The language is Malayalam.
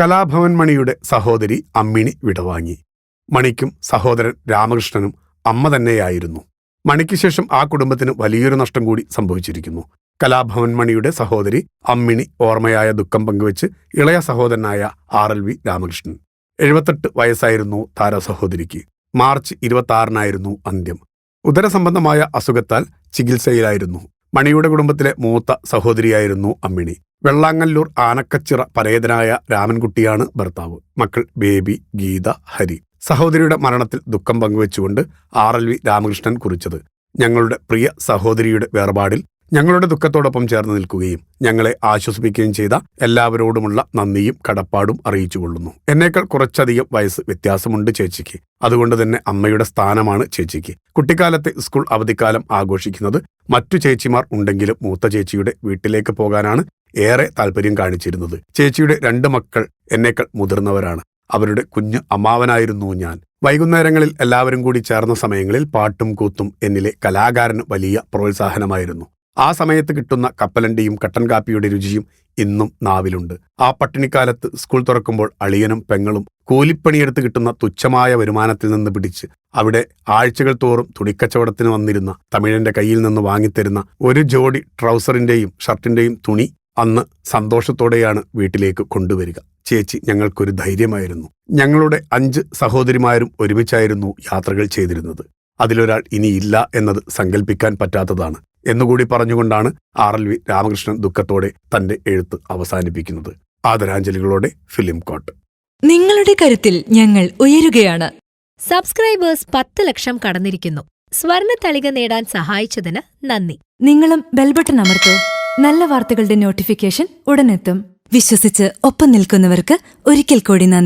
കലാഭവൻ മണിയുടെ സഹോദരി അമ്മിണി വിടവാങ്ങി. മണിക്കും സഹോദരൻ രാമകൃഷ്ണനും അമ്മ തന്നെയായിരുന്നു. മണിക്ക് ശേഷം ആ കുടുംബത്തിന് വലിയൊരു നഷ്ടം കൂടി സംഭവിച്ചിരിക്കുന്നു. കലാഭവൻ മണിയുടെ സഹോദരി അമ്മിണി ഓർമ്മയായ ദുഃഖം പങ്കുവച്ച് ഇളയ സഹോദരനായ ആർ എൽ വി രാമകൃഷ്ണൻ. എഴുപത്തെട്ട് വയസ്സായിരുന്നു താര സഹോദരിക്ക്. മാർച്ച് ഇരുപത്തി ആറിനായിരുന്നു അന്ത്യം. ഉദരസംബന്ധമായ അസുഖത്താൽ ചികിത്സയിലായിരുന്നു. മണിയുടെ കുടുംബത്തിലെ മൂത്ത സഹോദരിയായിരുന്നു അമ്മിണി. വെള്ളാങ്ങല്ലൂർ ആനക്കച്ചിറ പരേതനായ രാമൻകുട്ടിയാണ് ഭർത്താവ്. മക്കൾ ബേബി ഗീത ഹരി. സഹോദരിയുടെ മരണത്തിൽ ദുഃഖം പങ്കുവെച്ചുകൊണ്ട് ആർ എൽ വി രാമകൃഷ്ണൻ കുറിച്ചത്. ഞങ്ങളുടെ പ്രിയ സഹോദരിയുടെ വേർപാടിൽ ഞങ്ങളുടെ ദുഃഖത്തോടൊപ്പം ചേർന്ന് നിൽക്കുകയും ഞങ്ങളെ ആശ്വസിപ്പിക്കുകയും ചെയ്ത എല്ലാവരോടുമുള്ള നന്ദിയും കടപ്പാടും അറിയിച്ചുകൊള്ളുന്നു എന്നേക്കാൾ കുറച്ചധികം വയസ്സ് വ്യത്യാസമുണ്ട് ചേച്ചിക്ക്. അതുകൊണ്ട് തന്നെ അമ്മയുടെ സ്ഥാനമാണ് ചേച്ചിക്ക്. കുട്ടിക്കാലത്തെ സ്കൂൾ അവധിക്കാലം ആഘോഷിക്കുന്നത് മറ്റു ചേച്ചിമാർ ഉണ്ടെങ്കിലും മൂത്ത ചേച്ചിയുടെ വീട്ടിലേക്ക് പോകാനാണ് ഏറെ താല്പര്യം കാണിച്ചിരുന്നത്. ചേച്ചിയുടെ രണ്ട് മക്കൾ എന്നേക്കാൾ മുതിർന്നവരാണ്. അവരുടെ കുഞ്ഞ് അമ്മാവനായിരുന്നു ഞാൻ. വൈകുന്നേരങ്ങളിൽ എല്ലാവരും കൂടി ചേർന്ന സമയങ്ങളിൽ പാട്ടും കൂത്തും എന്നിലെ കലാകാരന് വലിയ പ്രോത്സാഹനമായിരുന്നു. ആ സമയത്ത് കിട്ടുന്ന കപ്പലണ്ടിയും കട്ടൻ കാപ്പിയുടെ രുചിയും ഇന്നും നാവിലുണ്ട്. ആ പട്ടിണിക്കാലത്ത് സ്കൂൾ തുറക്കുമ്പോൾ അളിയനും പെങ്ങളും കൂലിപ്പണിയെടുത്ത് കിട്ടുന്ന തുച്ഛമായ വരുമാനത്തിൽ നിന്ന് പിടിച്ച് അവിടെ ആഴ്ചകൾ തോറും തുണിക്കച്ചവടത്തിന് വന്നിരുന്ന തമിഴന്റെ കയ്യിൽ നിന്ന് വാങ്ങിത്തരുന്ന ഒരു ജോഡി ട്രൗസറിന്റെയും ഷർട്ടിന്റെയും തുണി അന്ന് സന്തോഷത്തോടെയാണ് വീട്ടിലേക്ക് കൊണ്ടുവരിക. ചേച്ചി ഞങ്ങൾക്കൊരു ധൈര്യമായിരുന്നു. ഞങ്ങളുടെ അഞ്ച് സഹോദരിമാരും ഒരുമിച്ചായിരുന്നു യാത്രകൾ ചെയ്തിരുന്നത്. അതിലൊരാൾ ഇനിയില്ല എന്നത് സങ്കല്പിക്കാൻ പറ്റാത്തതാണ്. എന്നുകൂടി പറഞ്ഞുകൊണ്ടാണ് ആർ എൽ വി രാമകൃഷ്ണൻ ദുഃഖത്തോടെ തന്റെ എഴുത്ത് അവസാനിപ്പിക്കുന്നത്. ആദരാഞ്ജലികളോടെ ഫിലിം കോട്ട്. നിങ്ങളുടെ കരുത്തിൽ ഞങ്ങൾ ഉയരുകയാണ്. സബ്സ്ക്രൈബേഴ്സ് പത്ത് ലക്ഷം കടന്നിരിക്കുന്നു. സ്വർണ തളിക നേടാൻ സഹായിച്ചതിന് നന്ദി. നിങ്ങളും ബെൽബട്ടൺ അമർത്തോ. നല്ല വാർത്തകളുടെ നോട്ടിഫിക്കേഷൻ ഉടനെത്തും. വിശ്വസിച്ച് ഒപ്പം നിൽക്കുന്നവർക്ക് ഒരിക്കൽ കൂടി നന്ദി.